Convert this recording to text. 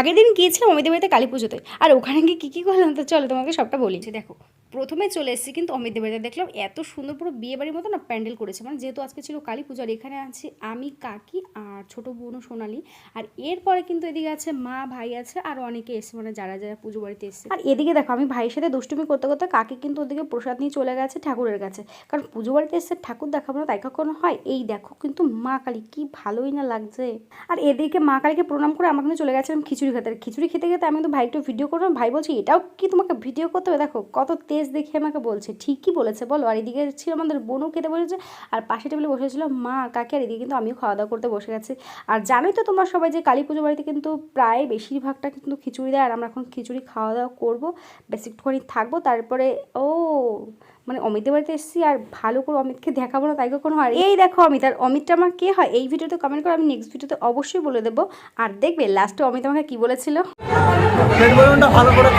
আগের দিন গিয়েছিলাম অমিতের বাড়িতে কালী পুজোতে। আর ওখানে গিয়ে কী কী করলাম তো চলো তোমাকে সবটা বলি। দেখো প্রথমে চলে এসেছি কিন্তু অমিতের বাড়িতে। দেখলাম এত সুন্দর পুরো বিয়ে বাড়ির মতো না প্যান্ডেল করেছে। মানে যেহেতু আজকে ছিল কালী পুজো আর এখানে আছে আমি কাকি আর ছোট বোন সোনালি। আর এরপরে কিন্তু এদিকে আছে মা ভাই আছে আর অনেকে এসে মানে যারা যারা পুজো বাড়িতে এসছে। আর এদিকে দেখো আমি ভাইয়ের সাথে দুষ্টুমি করতে করতে কাকি কিন্তু ওদিকে প্রসাদ নিয়ে চলে গেছে ঠাকুরের কাছে। কারণ পুজো বাড়িতে এসে ঠাকুর দেখাবো না তাই কখনো হয়? এই দেখো কিন্তু মা কালী কি ভালোই না লাগছে। আর এদিকে মা কালীকে প্রণাম করে আমার কিন্তু চলে গেছিলাম খিচুড়ি খেতে, খিচুড়ি খেতে খেতে আমি কিন্তু ভাই একটু ভিডিও করলাম ভাই বলছে, এটাও কি তোমাকে ভিডিও করতে হবে? দেখো, কত তেজ দেখে আমাকে বলছে, ঠিকই বলেছে, বলো। আর এদিকে ছিল আমাদের বোনও খেতে বসেছে, আর পাশে টেবিলে বসেছিল মা আর কাকি, আর এদিকে কিন্তু আমিও খাওয়া দাওয়া করতে বসে গেছি। আর জানোই তো তোমরা সবাই যে কালী পুজো বাড়িতে কিন্তু প্রায় বেশিরভাগটা কিন্তু খিচুড়ি দেয়, আর আমরা এখন খিচুড়ি খাওয়া দাওয়া করব, বেশ একটুখানি থাকব। তারপরে, ও মানে অমিতের বাড়িতে এসেছি আর ভালো করে অমিতকে দেখাবো না তাই কোনো আর এই দেখো অমিত আর অমিতটা আমার কে হয় এই ভিডিওতে কমেন্ট করো আমি নেক্সট ভিডিওতে অবশ্যই বলে দেবো। আর দেখবে লাস্টে অমিত আমাকে কি বলেছিল? ভালো করে